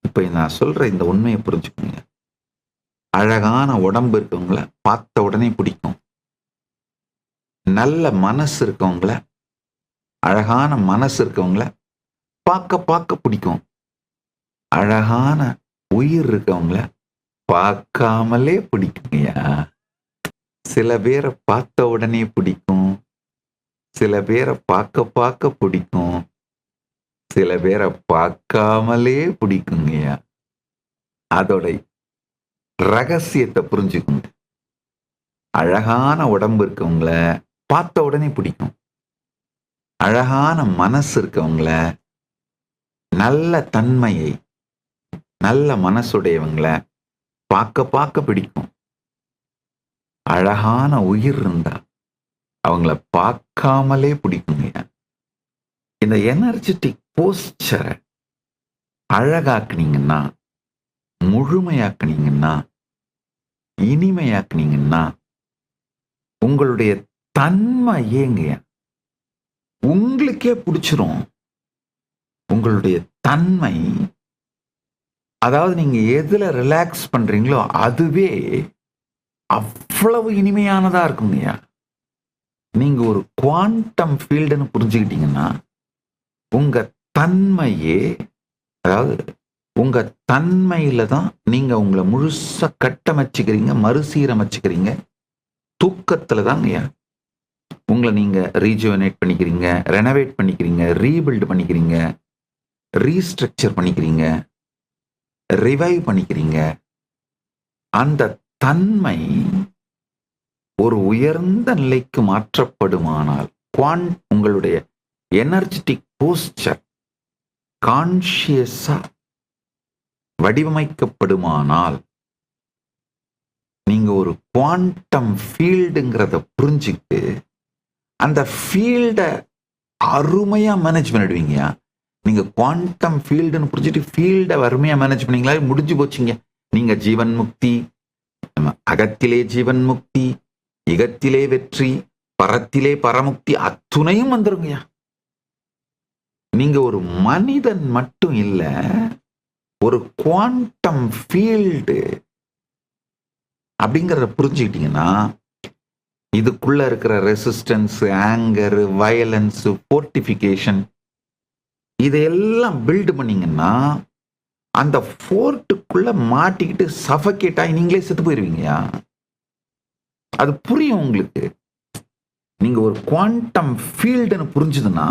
இப்ப நான் சொல்ற இந்த உண்மையை புரிஞ்சுக்கோங்க. அழகான உடம்பு இருக்கவங்கள பார்த்த உடனே பிடிக்கும். நல்ல மனசு இருக்கவங்கள அழகான மனசு இருக்கவங்கள பார்க்க பார்க்க பிடிக்கும். அழகான உயிர் இருக்கவங்கள பார்க்காமலே பிடிக்குங்கய்யா. சில பேரை பார்த்த உடனே பிடிக்கும். சில பேரை பார்க்க பார்க்க பிடிக்கும். சில பேரை பார்க்காமலே பிடிக்குங்கய்யா. அதோட ரகசியத்தை புரிஞ்சுக்குங்க. அழகான உடம்பு இருக்கவங்கள பார்த்த உடனே பிடிக்கும். அழகான மனசு இருக்கவங்கள நல்ல தன்மையை நல்ல மனசுடையவங்கள பார்க்க பார்க்க பிடிக்கும். அழகான உயிர் இருந்தா அவங்கள பார்க்காமலே பிடிக்குங்க இந்த எனர்ஜெட்டிக் போஸ்டரை அழகாக்குனீங்கன்னா முழுமையாக்குனீங்கன்னா இனிமையாக்குனீங்கன்னா உங்களுடைய தன்மை ஏங்க உங்களுக்கே பிடிச்சிரும். உங்களுடைய தன்மை அதாவது நீங்க எதுல ரிலாக்ஸ் பண்றீங்களோ அதுவே அவ்வளவு இனிமையானதா இருக்குங்கய்யா? நீங்க ஒரு குவாண்டம் ஃபீல்டுன்னு புரிஞ்சுக்கிட்டீங்கன்னா உங்க தன்மையே அதாவது உங்க தன்மையில தான் நீங்க உங்களை முழுசா கட்டமைச்சுக்கிறீங்க மறுசீரமைச்சுக்கிறீங்க. தூக்கத்துல தான் உங்களை நீங்க ரீஜுவனேட் பண்ணிக்கிறீங்க ரெனோவேட் பண்ணிக்கிறீங்க ரீபில்டு பண்ணிக்கிறீங்க ரீஸ்ட்ரக்சர் பண்ணிக்கிறீங்க ரிவைவ் பண்ணிக்கிறீங்க. அந்த தன்மை ஒரு உயர்ந்த நிலைக்கு மாற்றப்படுமானால் குவான் உங்களுடைய எனர்ஜெட்டிக் போஸ்டர் கான்ஷியஸாக வடிவமைக்கப்படுமானால் நீங்க ஒரு குவாண்டம் ஃபீல்டுங்கிறத புரிஞ்சுக்கிட்டு அந்த ஃபீல்டை அருமையா மேனேஜ் பண்ணிடுவீங்க. நீங்க குவாண்டம் ஃபீல்டுன்னு புரிஞ்சுட்டு ஃபீல்டை அருமையாக மேனேஜ் பண்ணீங்களா? முடிஞ்சு போச்சுங்க. நீங்க ஜீவன் முக்தி நம்ம அகத்திலே ஜீவன் முக்தி இகத்திலே வெற்றி பரத்திலே பரமுக்தி அத்துணையும் வந்துருங்கய்யா. நீங்க ஒரு மனிதன் மட்டும் இல்ல ஒரு குவாண்டம் ஃபீல்டு அப்படிங்கிறத புரிஞ்சுக்கிட்டீங்கன்னா இதுக்குள்ள இருக்கிற ரெசிஸ்டன்ஸ் ஆங்கர் வயலன்ஸ் போர்ட்டிஃபிகேஷன் இதையெல்லாம் பில்டு பண்ணீங்கன்னா அந்த ஃபோர்ட்டுக்குள்ள மாட்டிக்கிட்டு சஃபகேட் ஆகி நீங்களே செத்து போயிருவீங்கயா அது புரியும் உங்களுக்கு. நீங்க ஒரு குவாண்டம் ஃபீல்டுன்னு புரிஞ்சுதுன்னா